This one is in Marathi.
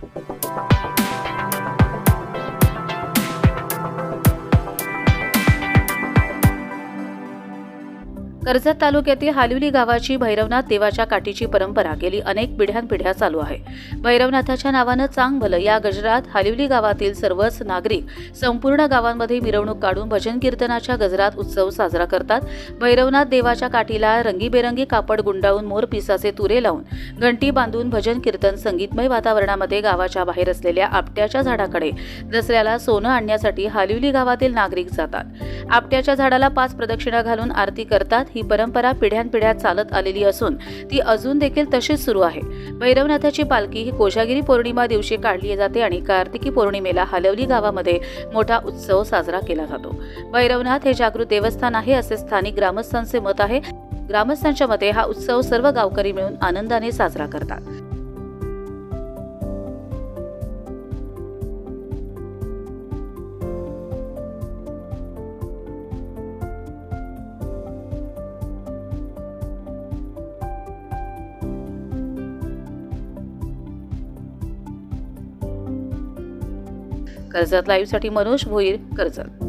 Thank you. कर्जत तालुक्यातील हालिवली गावाची भैरवनाथ देवाच्या काठीची परंपरा गेली अनेक पिढ्यानपिढ्या चालू आहे. भैरवनाथाच्या नावानं चांग भलं या गजरात हालिवली गावातील सर्वच नागरिक संपूर्ण गावांमध्ये मिरवणूक काढून भजन कीर्तनाच्या गजरात उत्सव साजरा करतात. भैरवनाथ देवाच्या काठीला रंगीबेरंगी कापड गुंडाळून मोर पिसाचे तुरे लावून घंटी बांधून भजन कीर्तन संगीतमय वातावरणामध्ये गावाच्या बाहेर असलेल्या आपट्याच्या झाडाकडे दसऱ्याला सोनं आणण्यासाठी हालिवली गावातील नागरिक जातात. आपट्याच्या झाडाला पाच प्रदक्षिणा घालून आरती करतात. ही परंपरा पिढ्यानपिढ्या चालत आलेली असून ती अजून देखील तशीच सुरू आहे. भैरवनाथाची पालखी ही कोजागिरी पौर्णिमा दिवशी काढली जाते आणि कार्तिकी पौर्णिमेला हलवली गावामध्ये मोठा उत्सव साजरा केला जातो. भैरवनाथ हे जागृत देवस्थान आहे असे स्थानिक ग्रामस्थांचे मत आहे. ग्रामस्थांच्या मते हा उत्सव सर्व गावकरी मिळून आनंदाने साजरा करतात. कर्जत लाईव्हसाठी मनोज भोईर कर्जत.